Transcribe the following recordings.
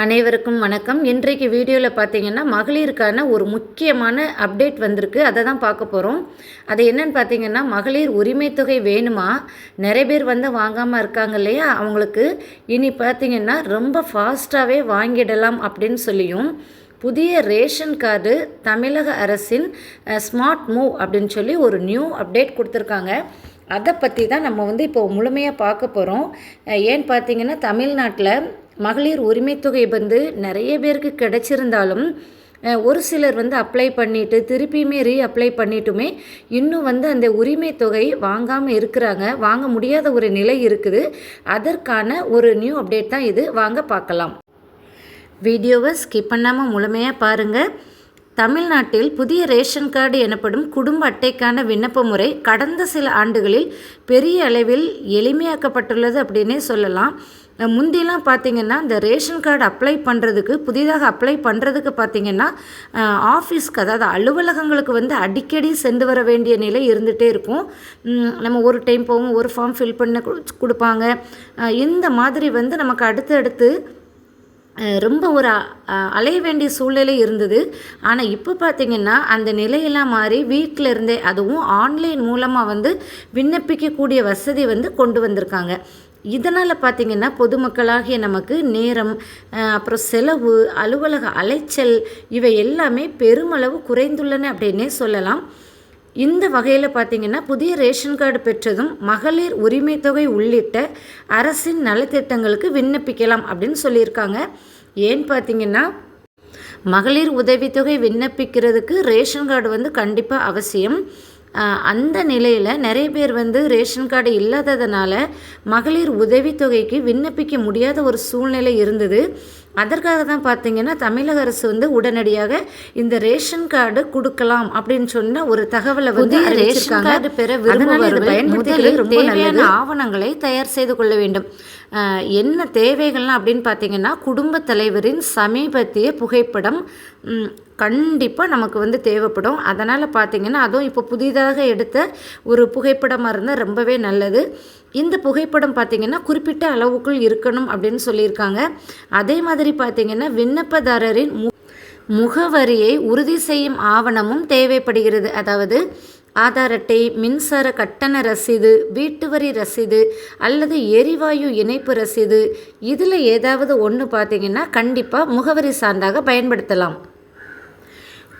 அனைவருக்கும் வணக்கம். இன்றைக்கு வீடியோவில் பார்த்தீங்கன்னா மகளிருக்கான ஒரு முக்கியமான அப்டேட் வந்திருக்கு. அதை தான் பார்க்க போகிறோம் அது என்னன்னு பார்த்தீங்கன்னா மகளிர் உரிமை தொகை வேணுமா? நிறைய பேர் வந்து வாங்காமல் இருக்காங்க இல்லையா? அவங்களுக்கு இனி பார்த்தீங்கன்னா ரொம்ப ஃபாஸ்ட்டாகவே வாங்கிடலாம் அப்படின்னு சொல்லியும் புதிய ரேஷன் கார்டு தமிழக அரசின் ஸ்மார்ட் மூவ் அப்படின்னு சொல்லி ஒரு நியூ அப்டேட் கொடுத்துருக்காங்க. அதை பற்றி தான் நம்ம வந்து இப்போ முழுமையாக பார்க்க போகிறோம் ஏன்னு பார்த்தீங்கன்னா தமிழ்நாட்டில் மகளிர் உரிமைத்தொகை வந்து நிறைய பேருக்கு கிடைச்சிருந்தாலும் ஒரு சிலர் வந்து அப்ளை பண்ணிவிட்டு திருப்பியுமே ரீ அப்ளை பண்ணிட்டுமே இன்னும் வந்து அந்த உரிமை தொகை வாங்காமல் இருக்கிறாங்க. வாங்க முடியாத ஒரு நிலை இருக்குது. அதற்கான ஒரு நியூ அப்டேட் தான் இது. வாங்க பார்க்கலாம். வீடியோவை ஸ்கிப் பண்ணாமல் முழுமையாக பாருங்கள் தமிழ்நாட்டில் புதிய ரேஷன் கார்டு எனப்படும் குடும்ப அட்டைக்கான விண்ணப்ப முறை கடந்த சில ஆண்டுகளில் பெரிய அளவில் எளிமையாக்கப்பட்டுள்ளது அப்படின்னே சொல்லலாம். முந்திலாம் பார்த்தீங்கன்னா இந்த ரேஷன் கார்டு அப்ளை பண்ணுறதுக்கு புதிதாக அப்ளை பண்ணுறதுக்கு பார்த்தீங்கன்னா ஆஃபீஸ்க்கு அதாவது அலுவலகங்களுக்கு வந்து அடிக்கடி சென்று வர வேண்டிய நிலை இருந்துகிட்டே இருக்கும். நம்ம ஒரு டைம் போவோம் ஒரு ஃபார்ம் ஃபில் பண்ண கொடுப்பாங்க. இந்த மாதிரி வந்து நமக்கு அடுத்தடுத்து ரொம்ப ஒரு அலைய வேண்டிய சூழ்நிலை இருந்தது. ஆனால் இப்போ பார்த்தீங்கன்னா அந்த நிலையெல்லாம் மாறி வீட்டில் இருந்தே அதுவும் ஆன்லைன் மூலமாக வந்து விண்ணப்பிக்கக்கூடிய வசதி வந்து கொண்டு வந்திருக்காங்க. இதனால் பார்த்தீங்கன்னா பொதுமக்களாகிய நமக்கு நேரம் அப்புறம் செலவு அலுவலக அலைச்சல் இவை எல்லாமே பெருமளவு குறைந்துள்ளன அப்படின்னே சொல்லலாம். இந்த வகையில் பார்த்திங்கன்னா புதிய ரேஷன் கார்டு பெற்றதும் மகளிர் உரிமை தொகை உள்ளிட்ட அரசின் நலத்திட்டங்களுக்கு விண்ணப்பிக்கலாம் அப்படின்னு சொல்லியிருக்காங்க. ஏன்னு பார்த்தீங்கன்னா மகளிர் உதவித்தொகை விண்ணப்பிக்கிறதுக்கு ரேஷன் கார்டு வந்து கண்டிப்பாக அவசியம். அந்த நிலையில் நிறைய பேர் வந்து ரேஷன் கார்டு இல்லாததுனால மகளிர் உதவித்தொகைக்கு விண்ணப்பிக்க முடியாத ஒரு சூழ்நிலை இருந்தது அதற்காக தான் பார்த்தீங்கன்னா தமிழக அரசு வந்து உடனடியாக இந்த ரேஷன் கார்டு கொடுக்கலாம் அப்படின்னு சொன்ன ஒரு தகவலை வந்து ரேஷன். கார்டு பெற ரொம்ப தேவையான. ஆவணங்களை தயார் செய்து கொள்ள வேண்டும் என்ன தேவைகள்லாம் அப்படின்னு பார்த்தீங்கன்னா குடும்பத் தலைவரின் சமீபத்திய புகைப்படம் கண்டிப்பாக நமக்கு வந்து தேவைப்படும். அதனால் பார்த்தீங்கன்னா அதுவும் இப்போ புதிதாக எடுத்த ஒரு புகைப்படமாக இருந்தால் ரொம்பவே நல்லது. இந்த புகைப்படம் பார்த்திங்கன்னா குறிப்பிட்ட அளவுக்குள் இருக்கணும் அப்படின்னு சொல்லியிருக்காங்க. அதே மாதிரி பார்த்தீங்கன்னா விண்ணப்பதாரரின் மு முகவரியை உறுதி செய்யும் ஆவணமும் தேவைப்படுகிறது. அதாவது ஆதார் அட்டை மின்சார கட்டண ரசீது வீட்டு வரி ரசீது அல்லது எரிவாயு இணைப்பு ரசீது இதில் ஏதாவது ஒன்று பார்த்தீங்கன்னா கண்டிப்பாக முகவரி சார்ந்தாக பயன்படுத்தலாம்.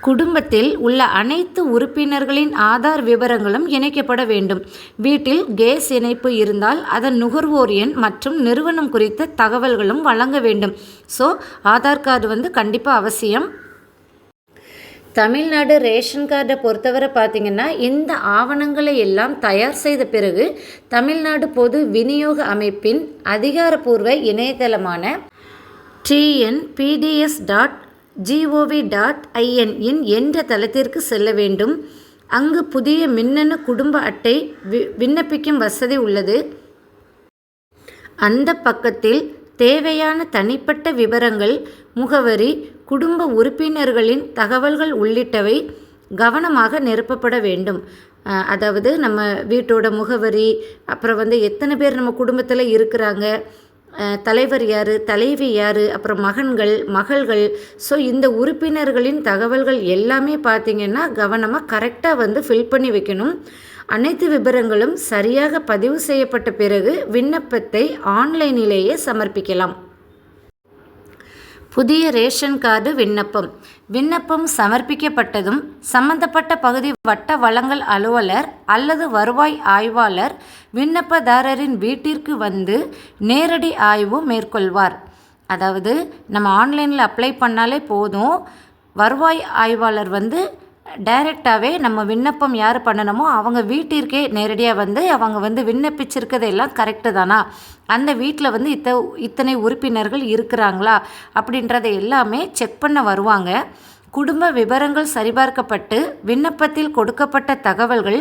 குடும்பத்தில் உள்ள அனைத்து உறுப்பினர்களின் ஆதார் விவரங்களும் இணைக்கப்பட வேண்டும். வீட்டில் கேஸ் இணைப்பு இருந்தால் அதன் நுகர்வோர் எண் மற்றும் நிறுவனம் குறித்த தகவல்களும் வழங்க வேண்டும். ஸோ ஆதார் கார்டு வந்து கண்டிப்பாக அவசியம். தமிழ்நாடு ரேஷன் கார்டை பொறுத்தவரை பார்த்திங்கன்னா இந்த ஆவணங்களை எல்லாம் தயார் செய்த பிறகு தமிழ்நாடு பொது விநியோக அமைப்பின் அதிகாரப்பூர்வ இணையதளமான டிஎன்பிடிஎஸ் டாட் ஜிஓவி டாட் ஐஎன்இன் என்ற தளத்திற்கு செல்ல வேண்டும். அங்கு புதிய மின்னணு குடும்ப அட்டை வி விண்ணப்பிக்கும் வசதி உள்ளது. அந்த பக்கத்தில் தேவையான தனிப்பட்ட விவரங்கள் முகவரி குடும்ப உறுப்பினர்களின் தகவல்கள் உள்ளிட்டவை கவனமாக நிரப்பப்பட வேண்டும். அதாவது நம்ம வீட்டோட முகவரி அப்புறம் வந்து எத்தனை பேர் நம்ம குடும்பத்தில் இருக்கிறாங்க தலைவர் யார் தலைவி யார் அப்புறம் மகன்கள் மகள்கள். ஸோ இந்த உறுப்பினர்களின் தகவல்கள் எல்லாமே பார்த்திங்கன்னா கவனமாக கரெக்டாக வந்து ஃபில் பண்ணி வைக்கணும். அனைத்து விபரங்களும் சரியாக பதிவு செய்யப்பட்ட பிறகு விண்ணப்பத்தை ஆன்லைனிலேயே சமர்ப்பிக்கலாம். புதிய ரேஷன் கார்டு விண்ணப்பம். விண்ணப்பம் சமர்ப்பிக்கப்பட்டதும் சம்பந்தப்பட்ட பகுதி வட்ட வளங்கள் அலுவலர் அல்லது வருவாய் ஆய்வாளர் விண்ணப்பதாரரின் வீட்டிற்கு வந்து நேரடி ஆய்வு மேற்கொள்வார். அதாவது நம்ம ஆன்லைனில் அப்ளை பண்ணாலே போதும். வருவாய் ஆய்வாளர் வந்து டைரெக்டாகவே நம்ம விண்ணப்பம் யார் பண்ணணுமோ அவங்க வீட்டிற்கே நேரடியாக வந்து அவங்க வந்து விண்ணப்பிச்சிருக்கதெல்லாம் கரெக்டு தானா? அந்த வீட்டில் வந்து இத்த இத்தனை உறுப்பினர்கள் இருக்கிறாங்களா? அப்படின்றத எல்லாமே செக் பண்ண வருவாங்க. குடும்ப விவரங்கள் சரிபார்க்கப்பட்டு விண்ணப்பத்தில் கொடுக்கப்பட்ட தகவல்கள்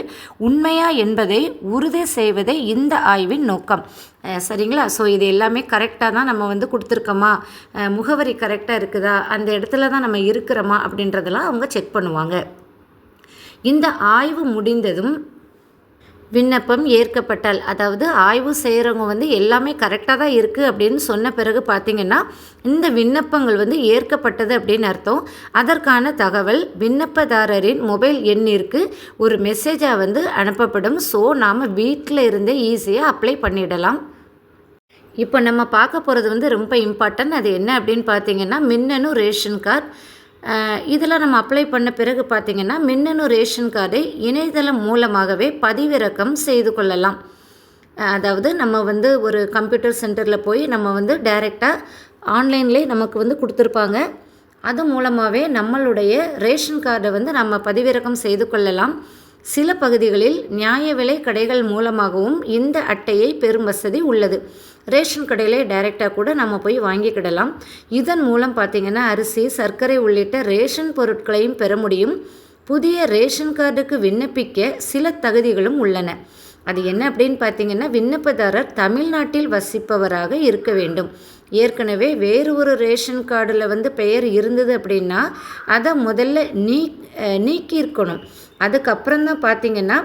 உண்மையா என்பதை உறுதி செய்வதே இந்த ஆய்வின் நோக்கம். சரிங்களா? ஸோ இது எல்லாமே கரெக்டாக தான் நம்ம வந்து கொடுத்துருக்கோமா? முகவரி கரெக்டாக இருக்குதா? அந்த இடத்துல தான் நம்ம இருக்கிறோமா? அப்படின்றதெல்லாம் அவங்க செக் பண்ணுவாங்க. இந்த ஆய்வு முடிந்ததும் விண்ணப்பம் ஏற்கப்பட்டால் அதாவது ஆய்வு செய்கிறவங்க வந்து எல்லாமே கரெக்டாக தான் இருக்குது அப்படின்னு சொன்ன பிறகு பார்த்திங்கன்னா இந்த விண்ணப்பங்கள் வந்து ஏற்கப்பட்டது அப்படின்னு அர்த்தம். அதற்கான தகவல் விண்ணப்பதாரரின் மொபைல் எண்ணிற்கு ஒரு மெசேஜாக வந்து அனுப்பப்படும். ஸோ நாம் வீட்டில் இருந்தே ஈஸியாக அப்ளை பண்ணிடலாம். இப்போ நம்ம பார்க்க போகிறது வந்து ரொம்ப இம்பார்ட்டன்ட் அது என்ன அப்படின்னு பார்த்தீங்கன்னா மின்னணு ரேஷன் கார்டு. இதில் நம்ம அப்ளை பண்ண பிறகு பார்த்திங்கன்னா மின்னணு ரேஷன் கார்டை இணையதளம் மூலமாகவே பதிவிறக்கம் செய்து கொள்ளலாம். அதாவது நம்ம வந்து ஒரு கம்ப்யூட்டர் சென்டரில் போய் நம்ம வந்து டைரெக்டாக ஆன்லைன்லேயே நமக்கு வந்து கொடுத்துருப்பாங்க. அது மூலமாகவே நம்மளுடைய ரேஷன் கார்டை வந்து நம்ம பதிவிறக்கம் செய்து கொள்ளலாம். சில பகுதிகளில் நியாய விலை கடைகள் மூலமாகவும் இந்த அட்டையை பெரும் வசதி உள்ளது. ரேஷன் கடையிலே டைரெக்டாக கூட நம்ம போய் வாங்கிக்கிடலாம். இதன் மூலம் பார்த்திங்கன்னா அரிசி சர்க்கரை உள்ளிட்ட ரேஷன் பொருட்களையும் பெற முடியும். புதிய ரேஷன் கார்டுக்கு விண்ணப்பிக்க சில தகுதிகளும் உள்ளன. அது என்ன அப்படின்னு பார்த்தீங்கன்னா விண்ணப்பதாரர் தமிழ்நாட்டில் வசிப்பவராக இருக்க வேண்டும். ஏற்கனவே வேறு ஒரு ரேஷன் கார்டில் வந்து பெயர் இருந்தது அப்படின்னா அதை முதல்ல நீ நீக்கியிருக்கணும். அதுக்கப்புறம் தான் பார்த்தீங்கன்னா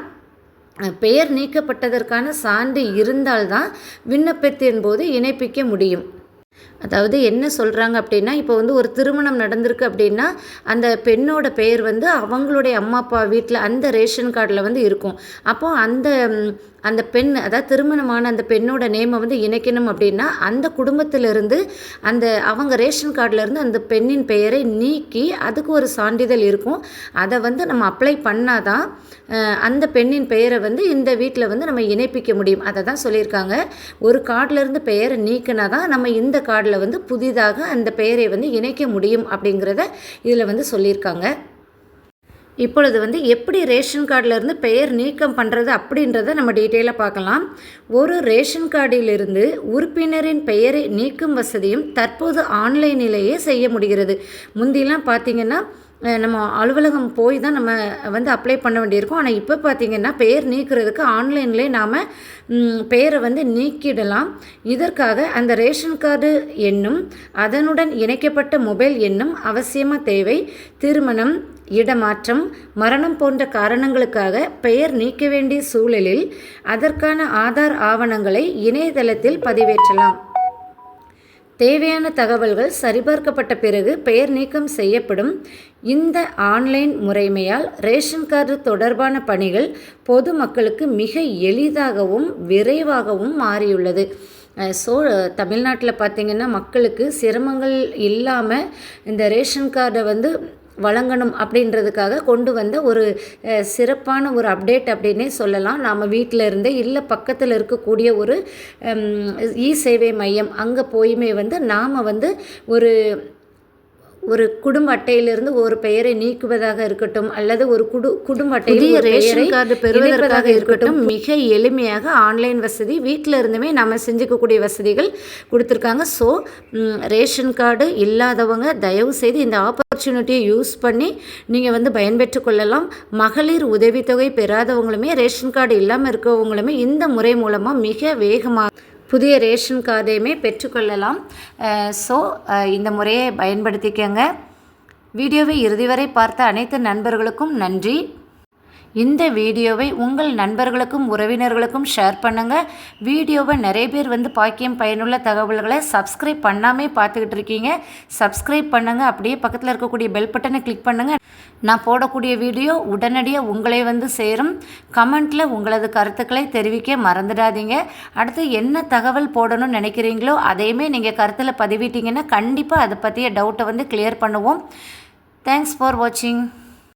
பெயர் நீக்கப்பட்டதற்கான சான்று இருந்தால்தான் விண்ணப்பத்தின் போது இணைப்பிக்க முடியும். அதாவது என்ன சொல்கிறாங்க அப்படின்னா இப்போ வந்து ஒரு திருமணம் நடந்திருக்கு அப்படின்னா அந்த பெண்ணோட பெயர் வந்து அவங்களுடைய அம்மா அப்பா வீட்டில் அந்த ரேஷன் கார்டில் வந்து இருக்கும். அப்போது அந்த அந்த பெண் அதாவது திருமணமான அந்த பெண்ணோட நேமை வந்து இணைக்கணும் அப்படின்னா அந்த குடும்பத்திலிருந்து அந்த அவங்க ரேஷன் கார்டிலேருந்து அந்த பெண்ணின் பெயரை நீக்கி அதுக்கு ஒரு சான்றிதழ் இருக்கும். அதை வந்து நம்ம அப்ளை பண்ணால் தான் அந்த பெண்ணின் பெயரை வந்து இந்த வீட்டில் வந்து நம்ம இணைப்பிக்க முடியும். அதை தான் சொல்லியிருக்காங்க. ஒரு கார்டிலேருந்து பெயரை நீக்கினா தான் நம்ம இந்த கார்டில் வந்து புதிதாக அந்த பெயரை வந்து இணைக்க முடியும் அப்படிங்கிறத இதில் வந்து சொல்லியிருக்காங்க. இப்பொழுது வந்து எப்படி ரேஷன் கார்டிலிருந்து பெயர் நீக்கம் பண்ணுறது அப்படின்றத நம்ம டீட்டெயிலாக பார்க்கலாம். ஒரு ரேஷன் கார்டிலிருந்து உறுப்பினரின் பெயரை நீக்கும் வசதியும் தற்போது ஆன்லைனிலேயே செய்ய முடிகிறது. முந்திலாம் பார்த்திங்கன்னா நம்ம அலுவலகம் போய் தான் நம்ம வந்து அப்ளை பண்ண வேண்டியிருக்கும். ஆனால் இப்போ பார்த்திங்கன்னா பெயர் நீக்கிறதுக்கு ஆன்லைன்லேயே நாம் பெயரை வந்து நீக்கிடலாம். இதற்காக அந்த ரேஷன் கார்டு எண்ணும் அதனுடன் இணைக்கப்பட்ட மொபைல் எண்ணும் அவசியமாக தேவை. திருமணம் இடமாற்றம் மரணம் போன்ற காரணங்களுக்காக பெயர் நீக்க வேண்டிய சூழலில் அதற்கான ஆதார் ஆவணங்களை இணையதளத்தில் பதிவேற்றலாம். தேவையான தகவல்கள் சரிபார்க்கப்பட்ட பிறகு பெயர் நீக்கம் செய்யப்படும். இந்த ஆன்லைன் முறைமையால் ரேஷன் கார்டு தொடர்பான பணிகள் பொதுமக்களுக்கு மிக எளிதாகவும் விரைவாகவும் மாறியுள்ளது. ஸோ தமிழ்நாட்டில் பார்த்திங்கன்னா மக்களுக்கு சிரமங்கள் இல்லாமல் இந்த ரேஷன் கார்டை வந்து வழங்கணும் அப்படின்றதுக்காக கொண்டு வந்த ஒரு சிறப்பான ஒரு அப்டேட் அப்படின்னே சொல்லலாம் நாம் வீட்டில் இருந்தே இல்லை பக்கத்தில் இருக்கக்கூடிய ஒரு இ சேவை மையம் அங்கே போயுமே வந்து நாம் வந்து ஒரு ஒரு குடும்ப அட்டையிலிருந்து ஒரு பெயரை நீக்குவதாக இருக்கட்டும் அல்லது ஒரு குடு குடும்ப அட்டையில் ரேஷன் கார்டு பெறுவதற்காக இருக்கட்டும் மிக எளிமையாக ஆன்லைன் வசதி வீட்டில் இருந்துமே நம்ம செஞ்சுக்கக்கூடிய வசதிகள் கொடுத்துருக்காங்க. ஸோ ரேஷன் கார்டு இல்லாதவங்க தயவு செய்து இந்த ஆப்பர்ச்சுனிட்டியை யூஸ் பண்ணி நீங்கள் வந்து பயன்பெற்று கொள்ளலாம். மகளிர் உதவித்தொகை பெறாதவங்களுமே ரேஷன் கார்டு இல்லாமல் இருக்கவங்களுமே இந்த முறை மூலமாக மிக வேகமாக புதிய ரேஷன் கார்டையுமே பெற்றுக்கொள்ளலாம். ஸோ இந்த முறையை பயன்படுத்திக்கங்க. வீடியோவை இறுதி வரை பார்த்த அனைத்து நண்பர்களுக்கும் நன்றி. இந்த வீடியோவை உங்கள் நண்பர்களுக்கும் உறவினர்களுக்கும் ஷேர் பண்ணுங்கள் வீடியோவை நிறைய பேர் வந்து பாக்கியம் பயனுள்ள தகவல்களை சப்ஸ்கிரைப் பண்ணாமே பார்த்துக்கிட்டு இருக்கீங்க. சப்ஸ்கிரைப் பண்ணுங்கள் அப்படியே பக்கத்தில் இருக்கக்கூடிய பெல் பட்டனை கிளிக் பண்ணுங்கள் நான் போடக்கூடிய வீடியோ உடனடியாக உங்களை வந்து சேரும். கமெண்ட்டில் உங்களது கருத்துக்களை தெரிவிக்க மறந்துடாதீங்க. அடுத்து என்ன தகவல் போடணும்னு நினைக்கிறீங்களோ அதையுமே நீங்கள் கருத்தில் பதிவிட்டீங்கன்னா கண்டிப்பாக அதை பற்றிய டவுட்டை வந்து கிளியர் பண்ணுவோம். தேங்க்ஸ் ஃபார் வாட்சிங்